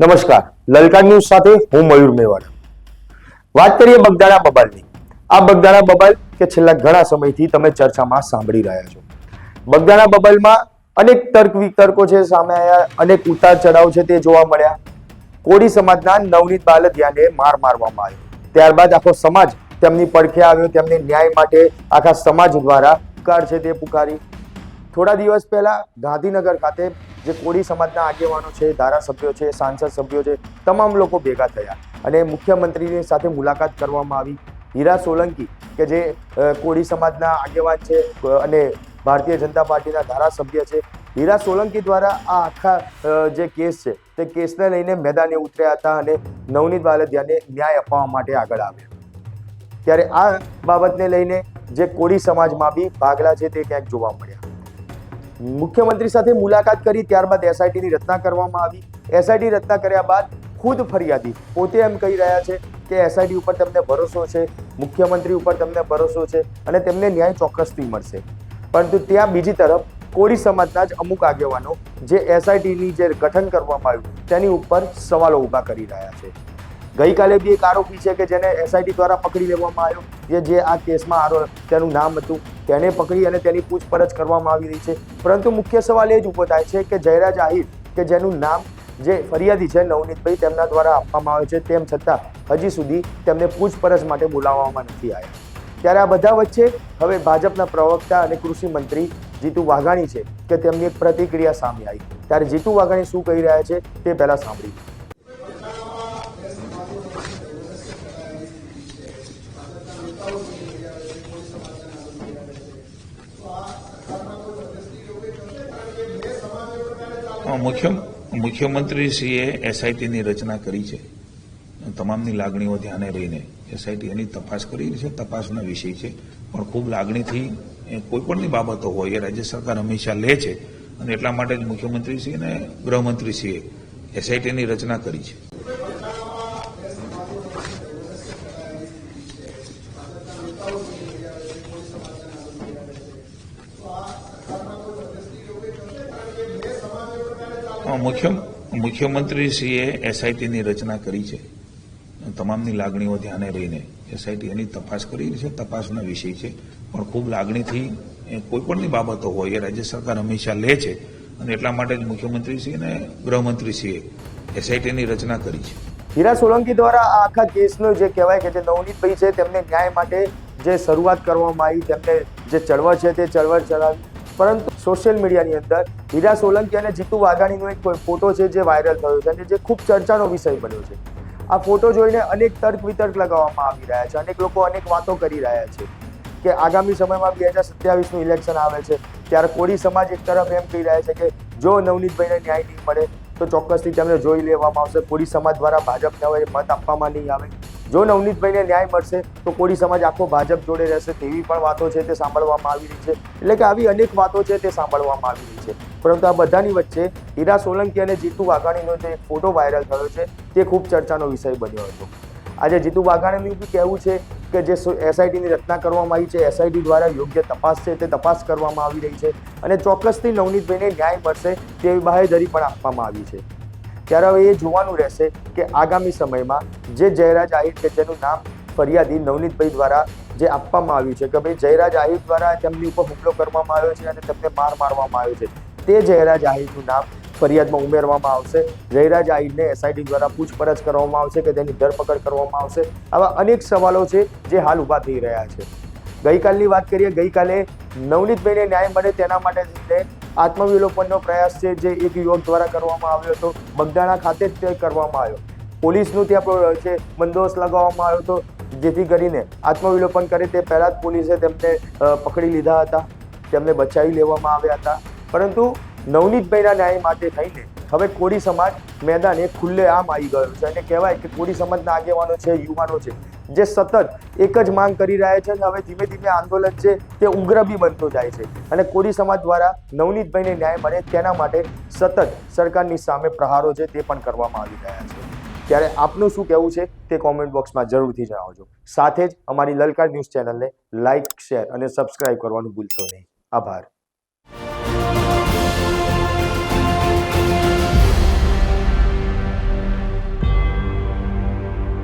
નમસ્કાર. લલકા ન્યૂઝ સાથે હું મયુર મેવાડા. વાત કરીએ બગદાણા બબાલની. આ બગદાણા બબાલ કે છેલ્લા ઘણા સમયથી તમે ચર્ચામાં સાંભળી રહ્યા છો. બગદાણા બબાલમાં અનેક તર્ક વિતર્કો છે સામે આવ્યા, અનેક ઉતાર ચઢાવ છે તે જોવા મળ્યા. કોળી સમાજના નવનીત બાલદિયાને માર મારવામાં આવ્યો. ત્યારબાદ આખો સમાજ તેમની પડખે આવ્યો, તેમને ન્યાય માટે આખા સમાજ દ્વારા પુકાર છે તે પુકારી. થોડા દિવસ પહેલા ગાંધીનગર ખાતે જે કોળી સમાજના આગેવાનો છે, ધારાસભ્યો છે, સાંસદ સભ્યો છે, તમામ લોકો ભેગા થયા અને મુખ્યમંત્રીની સાથે મુલાકાત કરવામાં આવી. હીરા સોલંકી કે જે કોળી સમાજના આગેવાન છે અને ભારતીય જનતા પાર્ટીના ધારાસભ્ય છે, હીરા સોલંકી દ્વારા આ આખા જે કેસ છે, તે કેસને લઈને મેદાને ઉતર્યા હતા અને નવનીત બાલદિયાને ન્યાય અપાવવા માટે આગળ આવ્યા. ત્યારે આ બાબતને લઈને જે કોળી સમાજમાં બી ભાગલા છે તે ક્યાંક જોવા મળ્યા. મુખ્યમંત્રી સાથે મુલાકાત કરી, ત્યારબાદ એસઆઈટીની રચના કરવામાં આવી. એસઆઈટી રચના કર્યા બાદ ખુદ ફરિયાદી પોતે એમ કહી રહ્યા છે કે એસઆઈટી ઉપર તમને ભરોસો છે, મુખ્યમંત્રી ઉપર તમને ભરોસો છે અને તેમને ન્યાય ચોક્કસથી મળશે. પરંતુ ત્યાં બીજી તરફ કોળી સમાજના જ અમુક આગેવાનો જે એસઆઈટીની જે ગઠન કરવામાં આવ્યું, તેની ઉપર સવાલો ઊભા કરી રહ્યા છે. ગઈકાલે બી એક આરોપી છે કે જેને એસઆઈટી દ્વારા પકડી લેવામાં આવ્યો, જે જે આ કેસમાં આરો, તેનું નામ હતું. તેને પકડી અને તેની પૂછપરછ કરવામાં આવી રહી છે. પરંતુ મુખ્ય સવાલ એ જ ઊભો થાય છે કે જયરાજ આહિર, કે જેનું નામ જે ફરિયાદી છે નવનીતભાઈ, તેમના દ્વારા આપવામાં આવે છે, તેમ છતાં હજી સુધી તેમને પૂછપરછ માટે બોલાવવામાં નથી આવ્યા. ત્યારે આ બધા વચ્ચે હવે ભાજપના પ્રવક્તા અને કૃષિ મંત્રી જીતુ વાઘાણી છે કે તેમની એક પ્રતિક્રિયા સામે આવી. ત્યારે જીતુ વાઘાણી શું કહી રહ્યા છે તે પહેલાં સાંભળીએ. મુખ્ય, મુખ્યમંત્રીશ્રીએ એસઆઈટીની રચના કરી છે. તમામની લાગણીઓ ધ્યાને રહીને એસઆઈટી એની તપાસ કરી છે, તપાસનો વિષય છે. પણ ખૂબ લાગણીથી એ કોઈ પણની બાબતો હોય એ રાજ્ય સરકાર હંમેશા લે છે અને એટલા માટે જ મુખ્યમંત્રીશ્રી અને ગૃહમંત્રીશ્રીએ એસઆઈટીની રચના કરી છે. મુખ્ય, મુખ્યમંત્રીશ્રીએ એસઆઈટીની રચના કરી છે. તમામની લાગણીઓ ધ્યાને રહીને એસઆઈટી એની તપાસ કરી છે, તપાસનો વિષય છે. પણ ખૂબ લાગણીથી એ કોઈ પણની બાબતો હોય એ રાજ્ય સરકાર હંમેશા લે છે અને એટલા માટે જ મુખ્યમંત્રીશ્રી અને ગૃહમંત્રીશ્રીએ એસઆઈટીની રચના કરી છે. હીરા સોલંકી દ્વારા આ આખા કેસનો જે કહેવાય કે જે નવનીતભાઈ છે, તેમને ન્યાય માટે જે શરૂઆત કરવામાં આવી, તેમને જે ચળવળ છે તે ચળવળ ચલાવી પરંતુ સોશિયલ મીડિયાની અંદર હીરા સોલંકી અને જીતુ વાઘાણીનો એક ફોટો છે જે વાયરલ થયો છે અને જે ખૂબ ચર્ચાનો વિષય બન્યો છે. આ ફોટો જોઈને અનેક તર્ક વિતર્ક લગાવવામાં આવી રહ્યા છે. અનેક લોકો અનેક વાતો કરી રહ્યા છે કે આગામી સમયમાં બે હજાર સત્યાવીસનું ઇલેક્શન આવે છે. ત્યારે કોળી સમાજ એક તરફ એમ કહી રહ્યા છે કે જો નવનીતભાઈને ન્યાય નહીં મળે તો ચોક્કસથી તેમને જોઈ લેવામાં આવશે. કોળી સમાજ દ્વારા ભાજપને હવે મત આપવામાં નહીં આવે. જો નવનીતભાઈને ન્યાય મળશે, તો કોળી સમાજ આખો ભાજપ જોડે રહેશે તેવી પણ વાતો છે તે સાંભળવામાં આવી રહી છે. એટલે કે આવી અનેક વાતો છે તે સાંભળવામાં આવી રહી છે. પરંતુ આ બધાની વચ્ચે હીરા સોલંકી અને જીતુ વાઘાણીનો જે ફોટો વાયરલ થયો છે, તે ખૂબ ચર્ચાનો વિષય બન્યો હતો. આજે જીતુ વાઘાણીનું બી કહેવું છે કે જે એસઆઈટીની રચના કરવામાં આવી છે એસઆઈટી દ્વારા યોગ્ય તપાસ છે, તે તપાસ કરવામાં આવી રહી છે અને ચોક્કસથી નવનીતભાઈને ન્યાય મળશે તેવી બાહેધરી પણ આપવામાં આવી છે. ત્યારે હવે એ જોવાનું રહેશે કે આગામી સમયમાં જે જયરાજ આહિર કે જેનું નામ ફરિયાદી નવનીતભાઈ દ્વારા જે આપવામાં આવ્યું છે કે ભાઈ જયરાજ આહિર દ્વારા તેમની ઉપર હુમલો કરવામાં આવ્યો છે અને તેમને માર મારવામાં આવ્યો છે. તે જયરાજ આહિરનું નામ ફરિયાદમાં ઉમેરવામાં આવશે. જયરાજ આહિરને એસઆઈટી દ્વારા પૂછપરછ કરવામાં આવશે કે તેની ધરપકડ કરવામાં આવશે. આવા અનેક સવાલો છે જે હાલ ઊભા થઈ રહ્યા છે. ગઈકાલની વાત કરીએ, ગઈકાલે નવનીતભાઈને ન્યાય મળે તેના માટે આત્મવિલોપનનો પ્રયાસ છે જે એક યુવક દ્વારા કરવામાં આવ્યો હતો. બગદાણા ખાતે જ તે કરવામાં આવ્યો. પોલીસનું ત્યાં છે, બંદોબસ્ત લગાવવામાં આવ્યો હતો. જેથી કરીને આત્મવિલોપન કરે તે પહેલાં જ પોલીસે તેમને પકડી લીધા હતા. તેમને બચાવી લેવામાં આવ્યા હતા. પરંતુ નવનીતભાઈના ન્યાય માટે થઈને હવે કોળી સમાજ મેદાને ખુલ્લે આમ આવી ગયો છે. અને કહેવાય કે કોળી સમાજના આગેવાનો છે, યુવાનો છે જે સતત એક જ માંગ કરી રહ્યા છે અને હવે ધીમે ધીમે આંદોલન છે તે ઉગ્ર બી બનતો જાય છે. અને કોળી સમાજ દ્વારા નવનીતભાઈને ન્યાય મળે તેના માટે સતત સરકારની સામે પ્રહારો છે તે પણ કરવામાં આવી રહ્યા છે. ત્યારે આપનું શું કહેવું છે તે કોમેન્ટ બોક્સમાં જરૂરથી જણાવજો. સાથે જ અમારી લલકાર ન્યૂઝ ચેનલને લાઇક શેર અને સબસ્ક્રાઇબ કરવાનું ભૂલશો નહીં. આભાર.